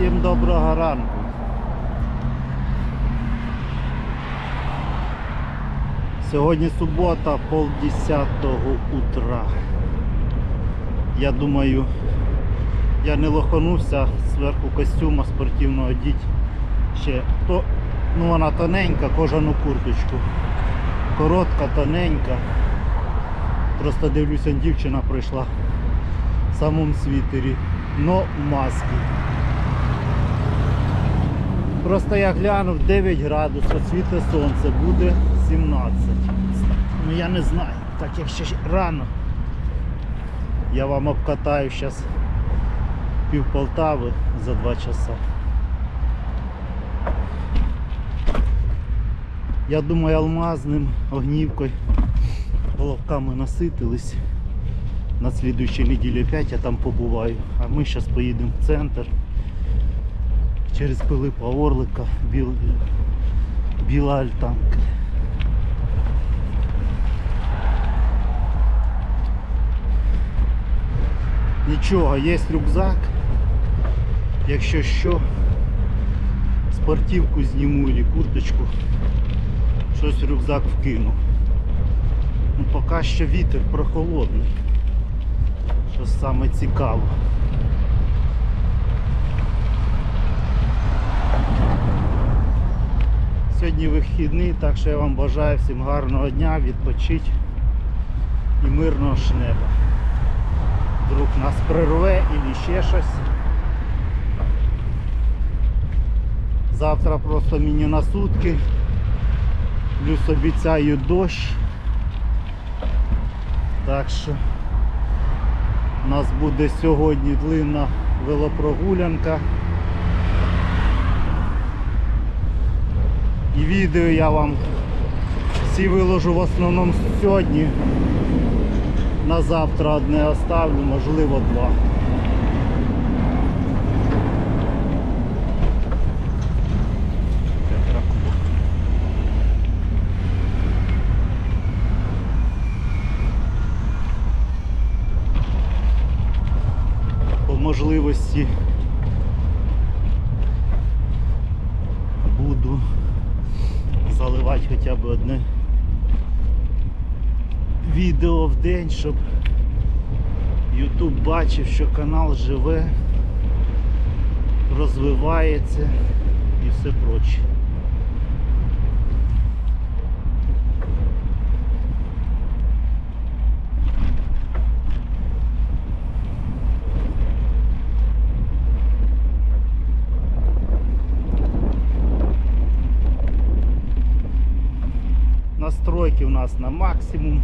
Всім доброго ранку. Сьогодні субота, полдесятого утра. Я думаю, я не лоханувся зверху костюма спортивного одіть ще то, ну вона тоненька, кожану курточку. Коротка, тоненька. Просто дивлюся, дівчина прийшла в самому світері, но в масці. Просто я глянув 9 градусів, світе сонце, буде 17. Ну я не знаю, так як ще рано. Я вам обкатаю зараз пів Полтави за 2 часа. Я думаю, алмазним огнівкою головками наситились. На слідуючій неділі опять я там побуваю. А ми зараз поїдемо в центр через Пилипа Орлика, Біл... Біла Альтанка. Нічого, є рюкзак. Якщо що, спортивку зніму или курточку, щось рюкзак вкину. Ну, поки що вітер прохолодний. Що саме цікаво. Сьогодні вихідний, так що я вам бажаю всім гарного дня, відпочити і мирного ж неба. Вдруг нас прирве і ще щось. Завтра просто мені на сутки. Плюс обіцяю дощ. Так що у нас буде сьогодні длинна велопрогулянка. І відео я вам всі виложу в основному сьогодні. На завтра одне оставлю, можливо два. По можливості хоча б одне відео в день, щоб YouTube бачив, що канал живе, розвивається і все проче. Настройки у нас на максимум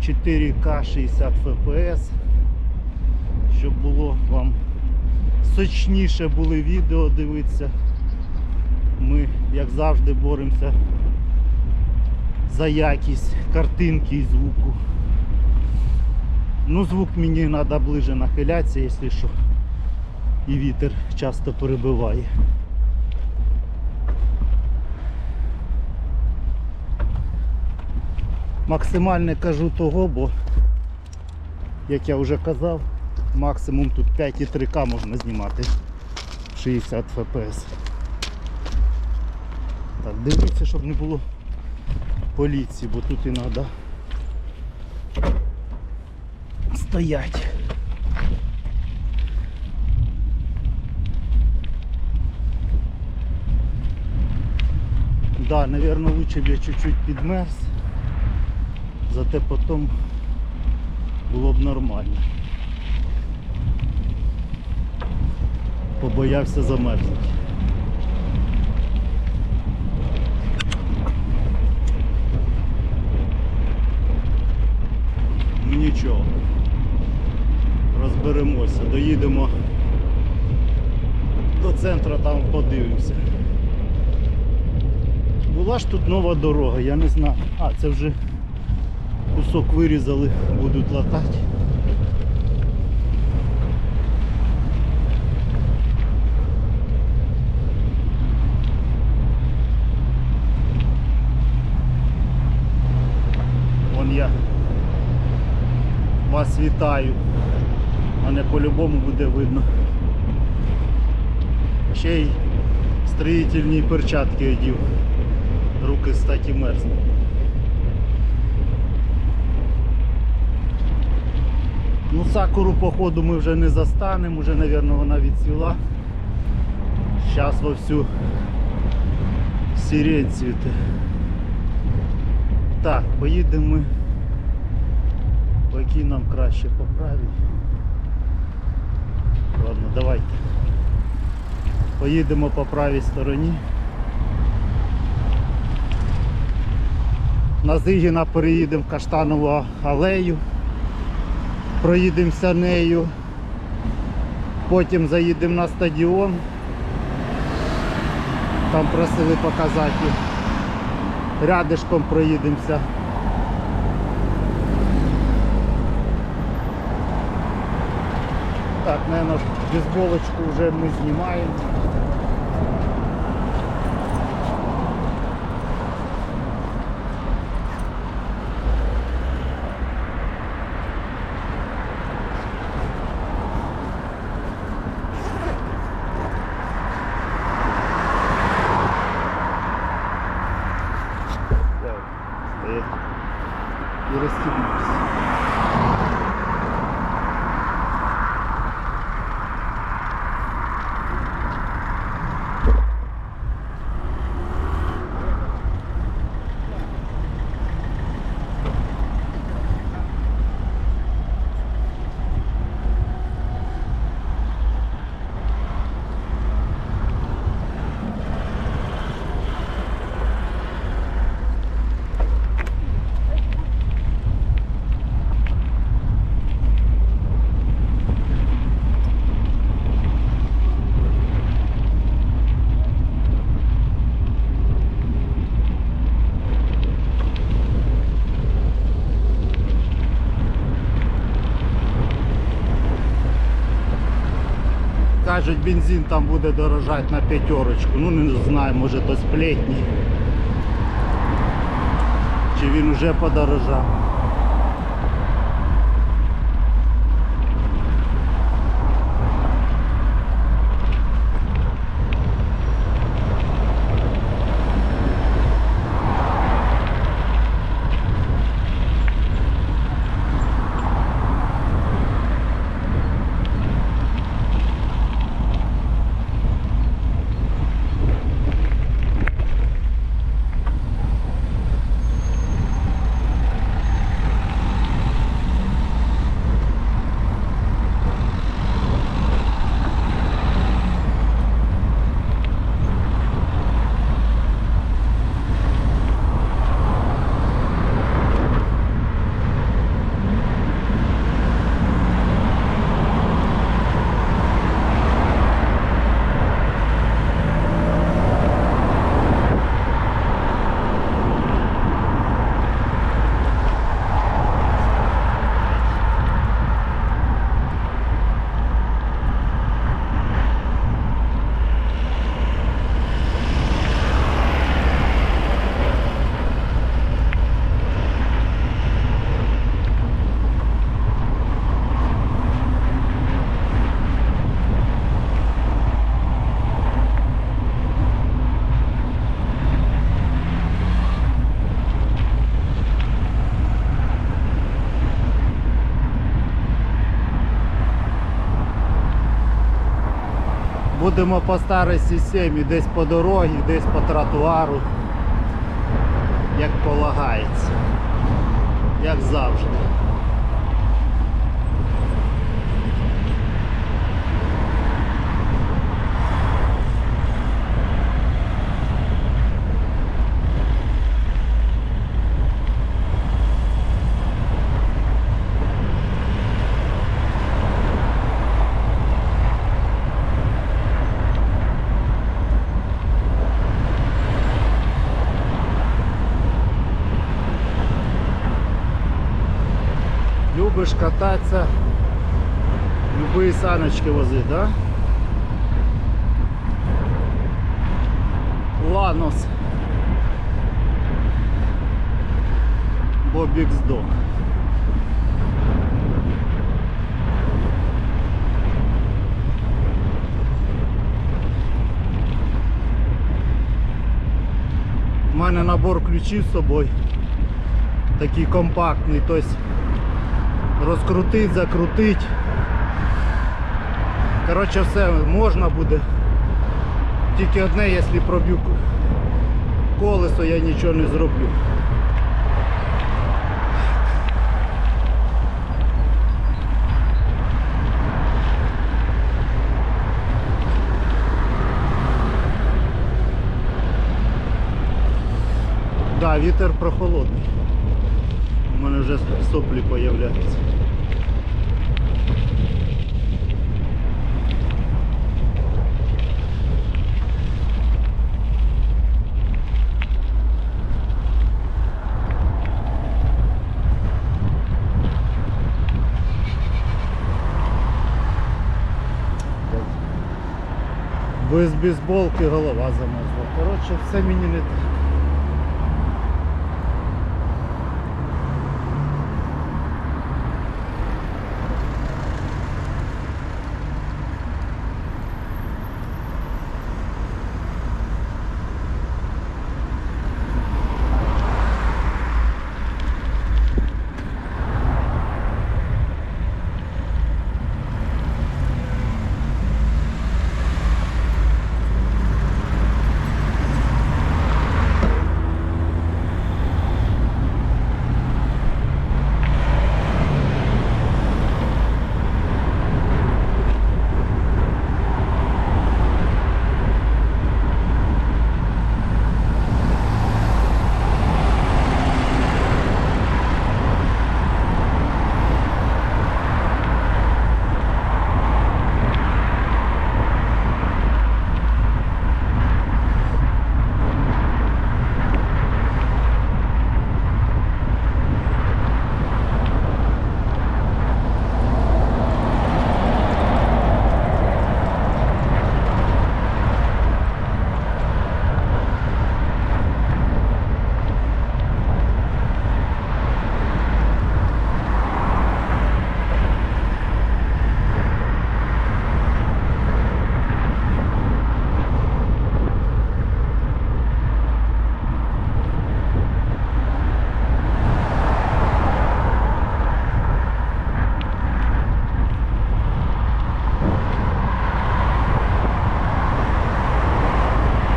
4К 60 FPS, щоб було вам сочніше були відео дивитися. Ми, як завжди, боремося за якість картинки і звуку. Ну, звук мені треба ближе нахилятися, якщо що. І вітер часто перебиває. Максимальне кажу того, бо, як я вже казав, максимум тут 5,3К можна знімати 60 FPS. Так, дивіться, щоб не було поліції, бо тут іноді стоять. Да, наверное, лучше б я чуть-чуть підмерз. Зате потім було б нормально. Побоявся замерзнути. Ну нічого. Розберемося, доїдемо до центру, там подивимося. Була ж тут нова дорога, я не знаю. А, це вже кусок вирізали, будуть латати. Вон я вас вітаю, а не по-любому буде видно. Ще й строїтельні перчатки одів. Руки статі мерзнуть. Ну, сакуру, походу, ми вже не застанемо, вже, мабуть, вона відцвіла. Зараз вовсю сирень цвіте. Так, поїдемо ми. По якій нам краще по правій. Ладно, давайте. Поїдемо по правій стороні. На Зигіна переїдемо в Каштанову алею. Проїдемося нею. Потім заїдемо на стадіон. Там просили показати. Рядишком проїдемося. Так, наверное, бейсболочку вже ми знімаємо. Так, стоять. І розстібнувся. Кажуть, бензин там буде дорожати на п'ятерочку. Ну не знаю, може то сплетні. Чи він вже подорожав. Будемо по старій системі, десь по дорозі, десь по тротуару, як полагається. Як завжди. любиш кататься любые саночки возить, да? Ланос Бобікс Дог. У мене набор ключів з собою, такий то есть розкрутить, закрутить. Коротше, все можна буде. Тільки одне, якщо проб'ю колесо, я нічого не зроблю. Да, вітер прохолодний. Вже соплі появляються. Без бейсболки голова замерзла. Коротше, все мені не так.